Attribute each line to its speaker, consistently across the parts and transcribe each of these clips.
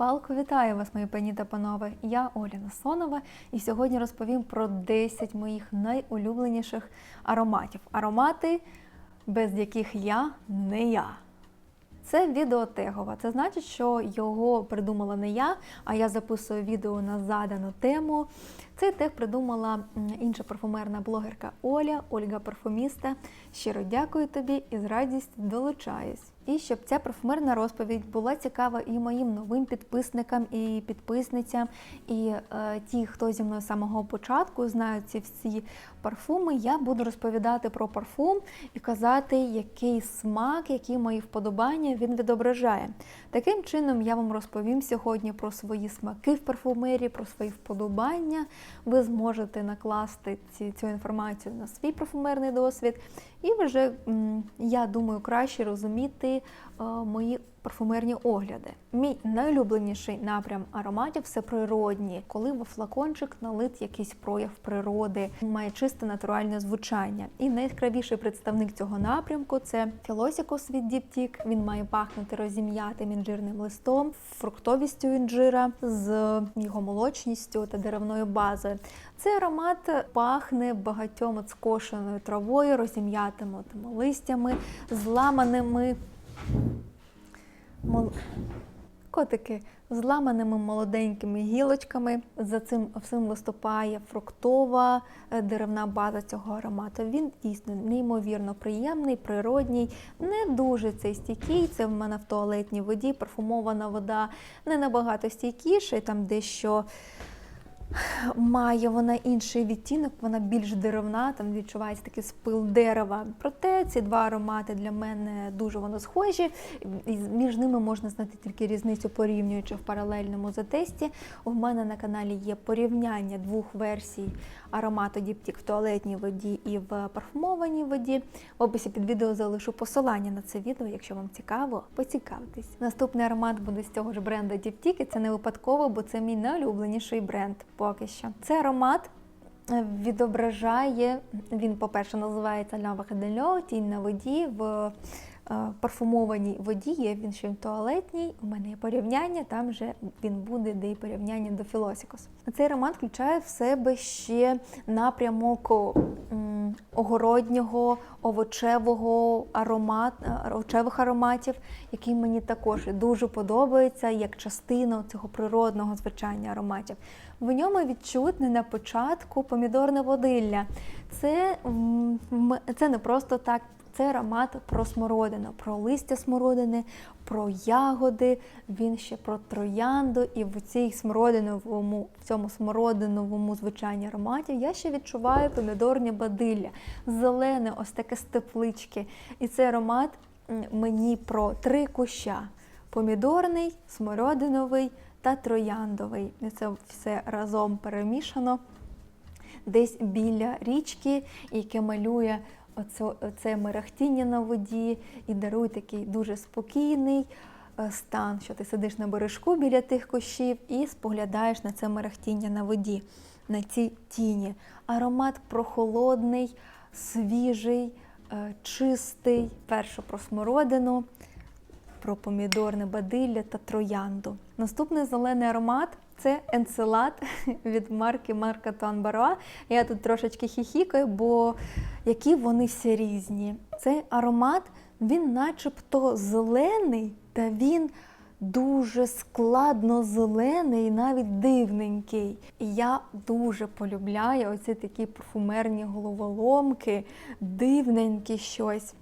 Speaker 1: Палко, вітаю вас, мої пані та панове. Я Оля Насонова, і сьогодні розповім про 10 моїх найулюбленіших ароматів. Аромати, без яких я не я. Це відео тегова. Це значить, що його придумала не я, а я записую відео на задану тему. Цей тег придумала інша парфумерна блогерка Оля, Ольга Парфуміста. Щиро дякую тобі і з радістю долучаюсь. І щоб ця парфумерна розповідь була цікава і моїм новим підписникам і підписницям, і е, ті, хто зі мною з самого початку знають ці всі парфуми, я буду розповідати про парфум і казати, який смак, які мої вподобання він відображає. Таким чином, я вам розповім сьогодні про свої смаки в парфумерії, про свої вподобання. Ви зможете накласти ці, цю інформацію на свій парфумерний досвід, і вже, я думаю, краще розуміти е, мої парфумерні огляди. Мій найулюбленіший напрям ароматів це природні, коли в флакончик налит якийсь прояв природи, має чисте натуральне звучання. І найяскравіший представник цього напрямку це філосікус від Діптік. Він має пахнути розім'ятим інжирним листом, фруктовістю інжира з його молочністю та деревною базою. Цей аромат пахне багатьом скошеною травою, розім'ятими листями, зламаними мол... котики зламаними молоденькими гілочками. За цим всім виступає фруктова е, деревна база цього аромату. Він дійсно неймовірно приємний, природній, не дуже цей стійкий. Це в мене в туалетній воді. Парфумована вода не набагато стійкіша, там дещо. Має вона інший відтінок, вона більш деревна, там відчувається такий спил дерева. Проте ці два аромати для мене дуже воно схожі. І між ними можна знайти тільки різницю, порівнюючи в паралельному затесті. У мене на каналі є порівняння двох версій аромату Діптік в туалетній воді і в парфумованій воді. В описі під відео залишу посилання на це відео, якщо вам цікаво, поцікавтесь. Наступний аромат буде з цього ж бренду Діптік, і це не випадково, бо це мій найулюбленіший бренд поки що. Це аромат е, відображає, він, по-перше, називається Ля дельо, тінь на воді в е, парфумованій воді, є він ще в туалетній. У мене є порівняння, там вже він буде, де і порівняння до Філосікос. Цей аромат включає в себе ще напрямок огороднього, овочевого аромат, е, овочевих ароматів, який мені також дуже подобається як частина цього природного звучання ароматів. В ньому відчутне на початку помідорне водилля. Це, це не просто так. Це аромат про смородину, про листя смородини, про ягоди, він ще про троянду. І в цій смородиновому, в цьому смородиновому звучанні ароматів я ще відчуваю помідорні бадилля, зелене, ось таке з теплички. І цей аромат мені про три куща: помідорний, смородиновий та трояндовий. І це все разом перемішано десь біля річки, яке малює оце, оце мерехтіння на воді і дарує такий дуже спокійний е, стан, що ти сидиш на бережку біля тих кущів і споглядаєш на це мерехтіння на воді, на цій тіні. Аромат прохолодний, свіжий, е, чистий, перше про смородину, про помідорне бадилля та троянду. Наступний зелений аромат це енцелад від марки Марка Туан Я тут трошечки хіхікаю, бо які вони всі різні. Цей аромат, він начебто зелений, та він дуже складно зелений навіть дивненький. І я дуже полюбляю оці такі парфумерні головоломки, дивненькі щось.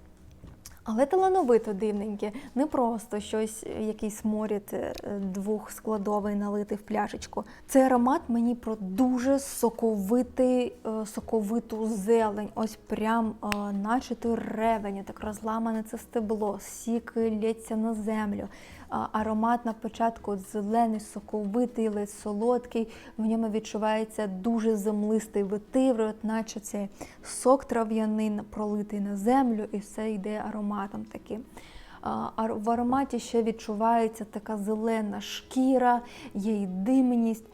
Speaker 1: Але талановито дивненьке, не просто щось, якийсь морід двох двохскладовий налитий в пляшечку. Цей аромат мені про дуже соковитий, е, соковиту зелень. Ось прям е, наче той ревені, так розламане це стебло, сік лється на землю. Аромат на початку зелений, соковитий, ледь солодкий. В ньому відчувається дуже землистий ветивр, от наче це сок трав'яний пролитий на землю, і все йде ароматом таким. В ароматі ще відчувається така зелена шкіра, й димність.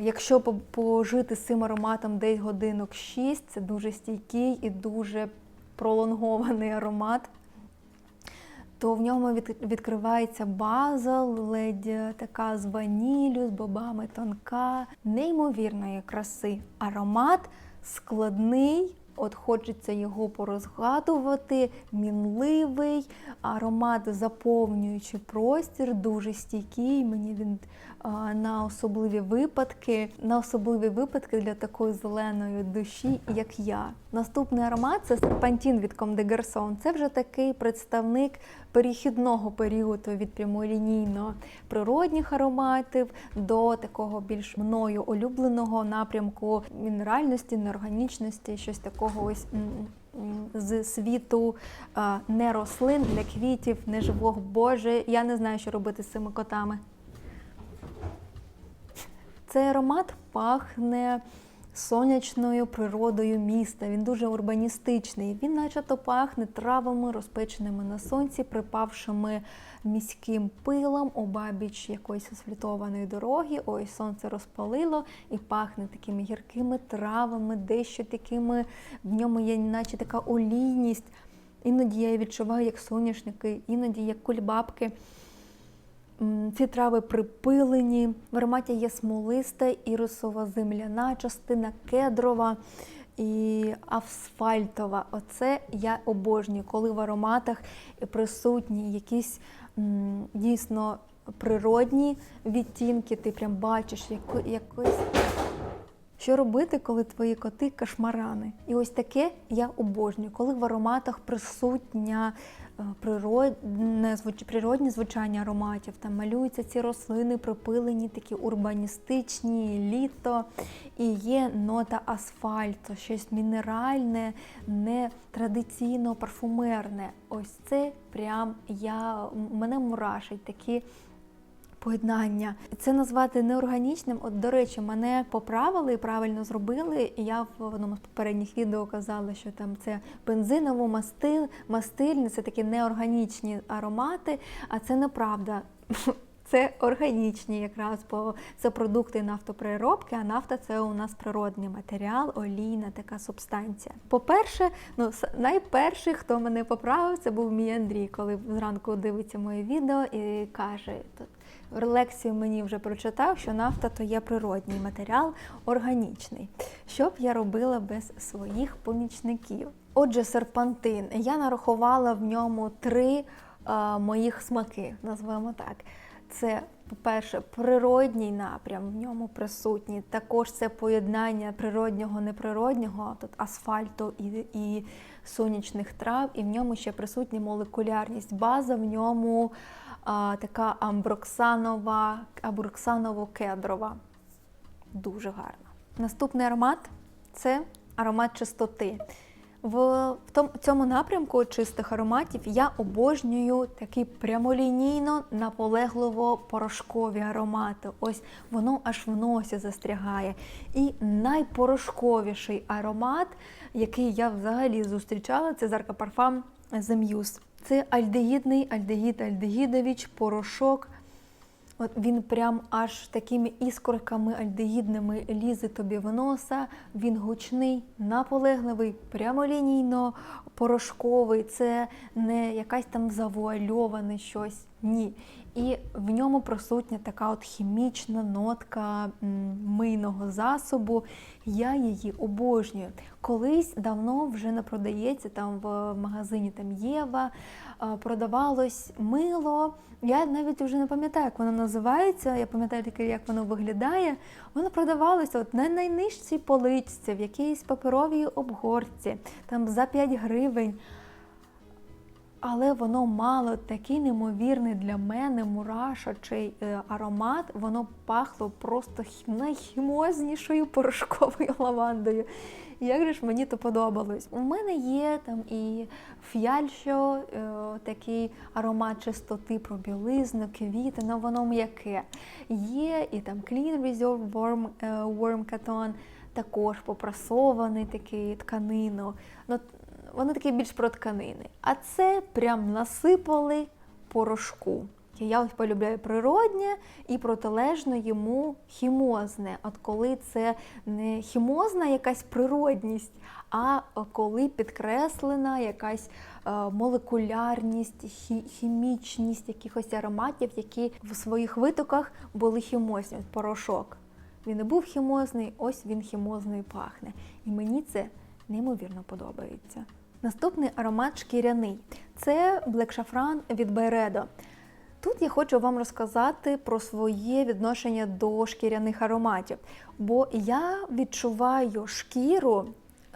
Speaker 1: Якщо по- пожити з цим ароматом десь годинок 6, це дуже стійкий і дуже пролонгований аромат то в ньому від, відкривається база, ледь е, така з ванілю, з бобами тонка, неймовірної краси. Аромат складний. От хочеться його порозгадувати, мінливий, аромат заповнюючи простір, дуже стійкий. Мені він а, на особливі випадки, на особливі випадки для такої зеленої душі, як я. Наступний аромат це серпантін від Comme des Garçons. Це вже такий представник перехідного періоду від прямолінійно природних ароматів до такого більш мною улюбленого напрямку мінеральності, неорганічності, щось такого ось м, м, з світу не рослин, не квітів, не живого Боже. Я не знаю, що робити з цими котами. Цей аромат пахне сонячною природою міста. Він дуже урбаністичний. Він начебто пахне травами, розпеченими на сонці, припавшими міським пилом, обабіч якоїсь асфальтованої дороги. Ой, сонце розпалило і пахне такими гіркими травами, дещо такими, в ньому є наче така олійність. Іноді я відчуваю як соняшники, іноді як кульбабки. Ці трави припилені, в ароматі є смолиста, ірисова земляна частина, кедрова і асфальтова. Оце я обожнюю, коли в ароматах присутні якісь дійсно природні відтінки, ти прям бачиш якусь. Що робити, коли твої коти кошмарани? І ось таке я обожнюю, коли в ароматах присутня е, природне, природні звучання ароматів. Там малюються ці рослини, припилені, такі урбаністичні, літо. І є нота асфальту, щось мінеральне, не традиційно парфумерне. Ось це прям я, мене мурашить такі поєднання. Це назвати неорганічним. От, до речі, мене поправили і правильно зробили. І я в одному з попередніх відео казала, що там це бензиново мастил, мастильне, це такі неорганічні аромати, а це неправда. Це органічні якраз, бо це продукти нафтопереробки, а нафта це у нас природний матеріал, олійна така субстанція. По-перше, ну найперший, хто мене поправив, це був мій Андрій, коли зранку дивиться моє відео і каже: тут лекцію мені вже прочитав, що нафта то є природній матеріал, органічний. Що б я робила без своїх помічників? Отже, серпантин. Я нарахувала в ньому три е, моїх смаки, назвемо так. Це, по-перше, природній напрям в ньому присутній. Також це поєднання природнього, неприроднього, тут асфальту і, і сонячних трав, і в ньому ще присутня молекулярність. База в ньому а, така амброксанова, амброксаново-кедрова. Дуже гарно. Наступний аромат це аромат чистоти. В, цьому напрямку чистих ароматів я обожнюю такі прямолінійно наполегливо порошкові аромати. Ось воно аж в носі застрягає. І найпорошковіший аромат, який я взагалі зустрічала, це Зарка Парфам Muse. Це альдегідний альдегід альдегідович, порошок. От він прям аж такими іскорками альдегідними лізе тобі в носа. Він гучний, наполегливий, прямолінійно порошковий. Це не якась там завуальоване щось. Ні. І в ньому присутня така от хімічна нотка мийного засобу. Я її обожнюю. Колись давно вже не продається там в магазині там Єва. А, Продавалось мило. Я навіть вже не пам'ятаю, як воно називається. Я пам'ятаю тільки, як воно виглядає. Воно продавалося от на найнижчій поличці, в якійсь паперовій обгорці, там за 5 гривень. Але воно мало такий неймовірний для мене мурашачий е, аромат. Воно пахло просто найхімознішою порошковою лавандою. Як же ж мені то подобалось? У мене є там і фіальшо, е, такий аромат чистоти про білизну, квіти, але воно м'яке. Є і там Clean Reserve Warm, е, Warm Cotton, також попрасований такий тканину. Ну, вони такі більш про тканини. А це прям насипали порошку. Я полюбляю природнє і протилежно йому хімозне. От коли це не хімозна якась природність, а коли підкреслена якась е, молекулярність, хімічність якихось ароматів, які в своїх витоках були хімозні. От Порошок. Він не був хімозний, ось він хімозний пахне. І мені це неймовірно подобається. Наступний аромат шкіряний це Saffron від Byredo. Тут я хочу вам розказати про своє відношення до шкіряних ароматів, бо я відчуваю шкіру,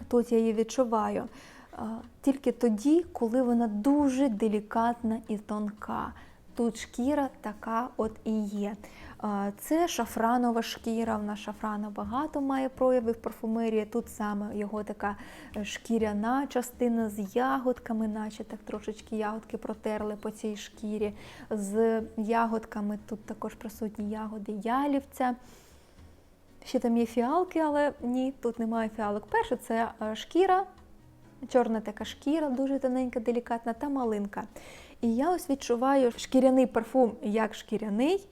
Speaker 1: тут я її відчуваю тільки тоді, коли вона дуже делікатна і тонка. Тут шкіра така от і є. Це шафранова шкіра. В нас шафрана багато має проявів парфумерії. Тут саме його така е, шкіряна частина з ягодками, наче так трошечки ягодки протерли по цій шкірі. З ягодками тут також присутні ягоди ялівця. Ще там є фіалки, але ні, тут немає фіалок. Перше це е, шкіра, чорна така шкіра, дуже тоненька, делікатна, та малинка. І я ось відчуваю шкіряний парфум як шкіряний,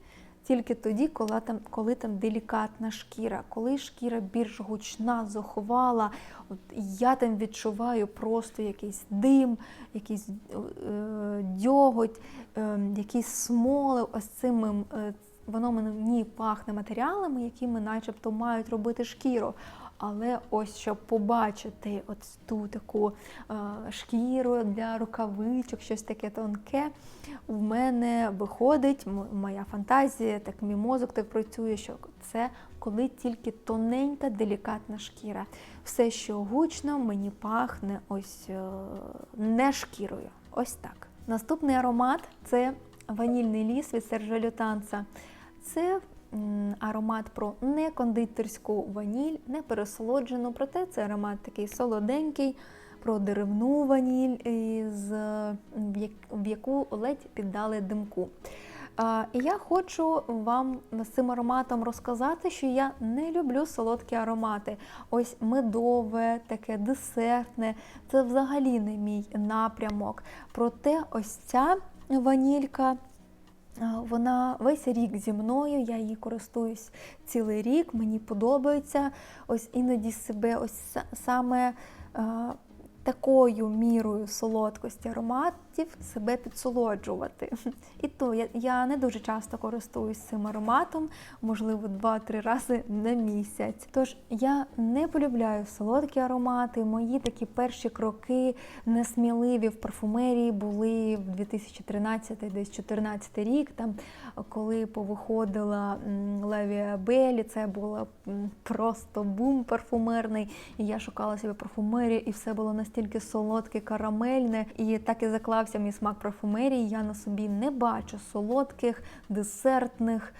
Speaker 1: тільки тоді, коли там, коли там делікатна шкіра, коли шкіра більш гучна, зухвала. От я там відчуваю просто якийсь дим, якийсь е, дьоготь, е, якісь смоли, ось цим Е, Воно мені пахне матеріалами, які ми начебто мають робити шкіру. Але ось щоб побачити от ту таку е, шкіру для рукавичок, щось таке тонке, в мене виходить моя фантазія, так мій мозок так працює, що це коли тільки тоненька, делікатна шкіра. Все, що гучно, мені пахне ось е, не шкірою. Ось так. Наступний аромат це ванільний ліс від Сержа Лютанца. Це аромат про некондитерську ваніль, не пересолоджену, проте це аромат такий солоденький, про деревну ваніль, із, в яку ледь піддали димку. І я хочу вам з цим ароматом розказати, що я не люблю солодкі аромати. Ось медове, таке десертне, це взагалі не мій напрямок. Проте ось ця ванілька. Вона весь рік зі мною, я її користуюсь цілий рік, мені подобається. Ось іноді себе ось саме такою мірою солодкості ароматів себе підсолоджувати. І то я, я не дуже часто користуюсь цим ароматом, можливо, 2-3 рази на місяць. Тож я не полюбляю солодкі аромати. Мої такі перші кроки несміливі в парфумерії були в 2013 десь 2014 рік, там коли повиходила м, Левія Белі, це було просто бум парфумерний. І я шукала себе парфумерію, і все було настільки солодке, карамельне. І так і заклався мій смак парфумерії. Я на собі не бачу солодких, десертних,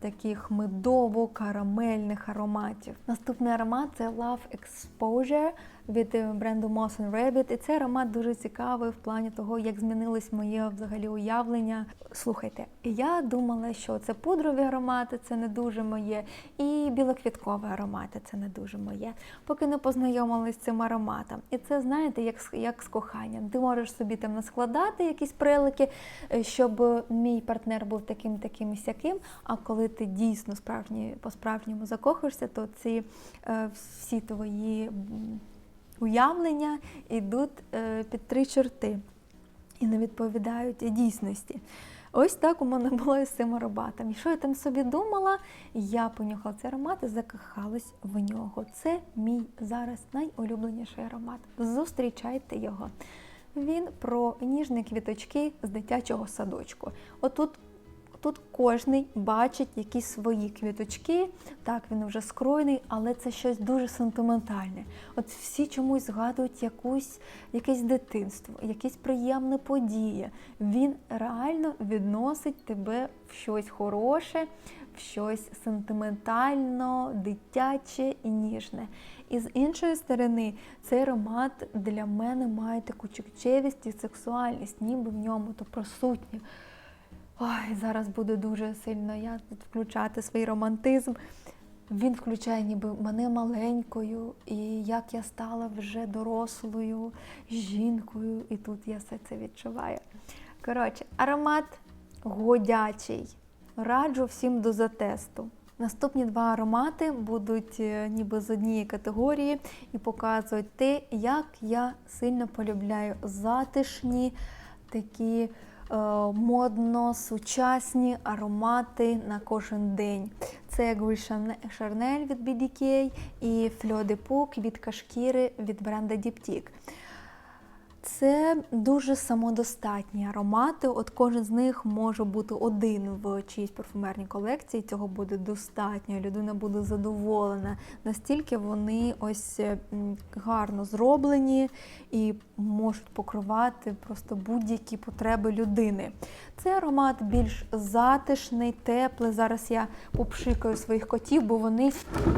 Speaker 1: таких медово-карамельних ароматів. Наступний аромат це Love Exposure від бренду Moss and Rabbit. І цей аромат дуже цікавий в плані того, як змінилось моє взагалі уявлення. Слухайте, я думала, що це пудрові аромати, це не дуже моє, і білоквіткові аромати це не дуже моє, поки не познайомилась з цим ароматом. І це, знаєте, як, з- як з коханням. Ти можеш собі там наскладати якісь прилики, щоб мій партнер був таким, таким і сяким. А коли ти дійсно справжні, по-справжньому закохуєшся, то ці е, всі твої уявлення йдуть е, під три чорти і не відповідають дійсності. Ось так у мене було із цим ароматом. І що я там собі думала? Я понюхала цей аромат і закохалась в нього. Це мій зараз найулюбленіший аромат. Зустрічайте його. Він про ніжні квіточки з дитячого садочку. Отут Тут кожний бачить якісь свої квіточки. Так, він вже скроєний, але це щось дуже сентиментальне. От всі чомусь згадують якусь, якесь дитинство, якісь приємні події. Він реально відносить тебе в щось хороше, в щось сентиментально, дитяче і ніжне. І з іншої сторони, цей аромат для мене має таку чуттєвість і сексуальність, ніби в ньому то присутнє. Ой, зараз буде дуже сильно я включати свій романтизм. Він включає ніби мене маленькою, і як я стала вже дорослою жінкою, і тут я все це відчуваю. Коротше, аромат годячий. Раджу всім до затесту. Наступні два аромати будуть е, ніби з однієї категорії і показують те, як я сильно полюбляю затишні, такі модно сучасні аромати на кожен день. Це Гуль Шарнель від BDK і Фльо де Пук від Кашкіри від бренда Diptyque. Це дуже самодостатні аромати. От кожен з них може бути один в чиїсь парфумерній колекції. Цього буде достатньо. Людина буде задоволена. Настільки вони ось гарно зроблені і можуть покривати просто будь-які потреби людини. Цей аромат більш затишний, теплий. Зараз я попшикаю своїх котів, бо вони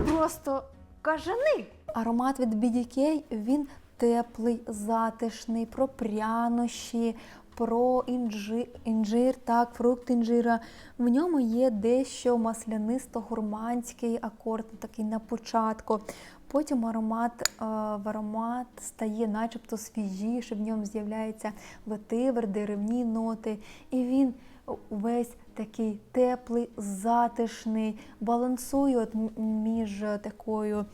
Speaker 1: просто кажани. Аромат від BDK, він теплий, затишний, про прянощі, про інжир, інжир, так, фрукт інжира. В ньому є дещо маслянисто-гурманський акорд, такий на початку. Потім аромат е, в аромат стає начебто свіжіше, в ньому з'являється ветивер, деревні ноти. І він весь такий теплий, затишний, балансує між такою.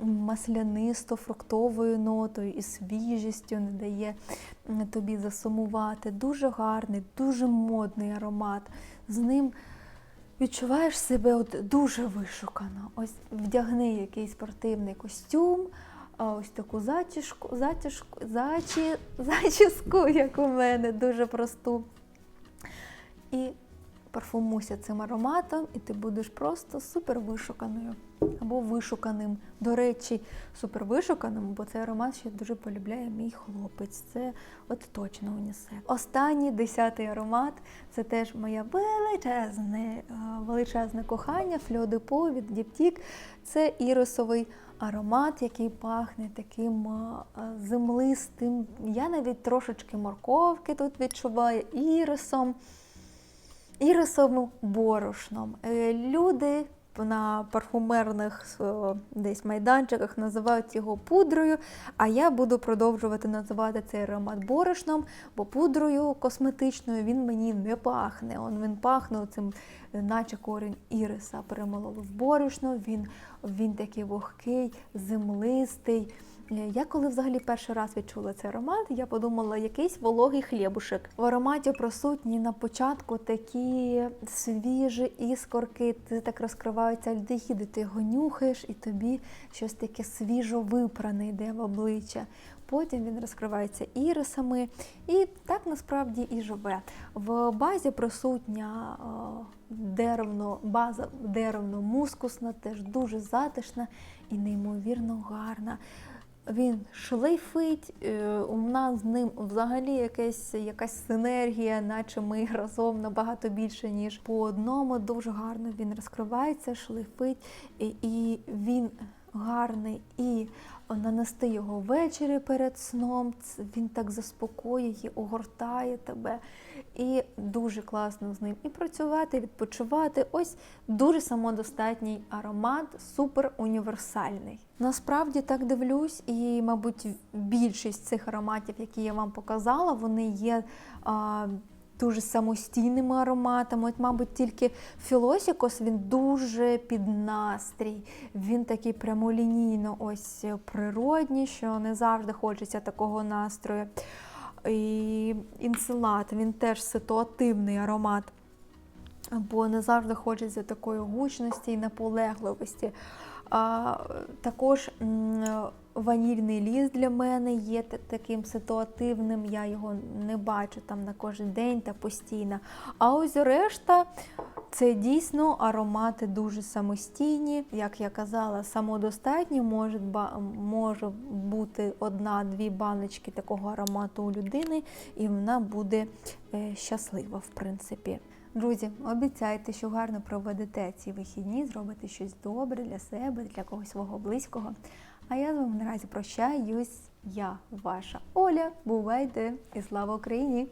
Speaker 1: Маслянисто-фруктовою нотою і свіжістю не дає тобі засумувати. Дуже гарний, дуже модний аромат. З ним відчуваєш себе от дуже вишукано. Ось вдягни якийсь спортивний костюм, а ось таку затяжку, затяжку, зачі, зачіску, як у мене, дуже просту. І парфумуйся цим ароматом, і ти будеш просто супер вишуканою або вишуканим. До речі, супер вишуканим, бо цей аромат ще дуже полюбляє мій хлопець. Це от точно унісек. Останній десятий аромат це теж моє величезне, е, величезне кохання Фльодепо від Діптік. Це ірисовий аромат, який пахне таким е, землистим. Я навіть трошечки морковки тут відчуваю ірисом ірисовим борошном. Е, Люди на парфумерних е, десь майданчиках називають його пудрою, а я буду продовжувати називати цей аромат борошном, бо пудрою косметичною він мені не пахне. Он він пахне цим, наче корінь іриса перемололи в борошно, він, він такий вогкий, землистий. Е, Я коли взагалі перший раз відчула цей аромат, я подумала, якийсь вологий хлібушек. В ароматі присутні на початку такі свіжі іскорки, ти так розкриваються альдегіди, ти його нюхаєш і тобі щось таке свіжо випране йде в обличчя. Потім він розкривається ірисами, і так насправді і живе. В базі присутня е, деревно, база деревно-мускусна, теж дуже затишна і неймовірно гарна. Він шлейфить, е, у нас з ним взагалі якась, якась синергія, наче ми разом набагато більше, ніж по одному. Дуже гарно він розкривається, шлейфить, і, і він гарний і нанести його ввечері перед сном. Він так заспокоює, огортає тебе. І дуже класно з ним і працювати, відпочивати. Ось дуже самодостатній аромат, супер універсальний. Насправді так дивлюсь, і, мабуть, більшість цих ароматів, які я вам показала, вони є. А, Дуже самостійними ароматами. От, мабуть, тільки Філосікос він дуже під настрій. Він такий прямолінійно ось природній, що не завжди хочеться такого настрою. І інсилат, він теж ситуативний аромат, бо не завжди хочеться такої гучності і наполегливості. А, також ванільний ліс для мене є таким ситуативним, я його не бачу там на кожен день та постійно. А ось решта це дійсно аромати дуже самостійні. Як я казала, самодостатні може, може бути одна-дві баночки такого аромату у людини, і вона буде е, щаслива, в принципі. Друзі, обіцяйте, що гарно проведете ці вихідні, зробите щось добре для себе, для когось свого близького. А я з вами наразі прощаюсь. Я ваша Оля. Бувайте і слава Україні!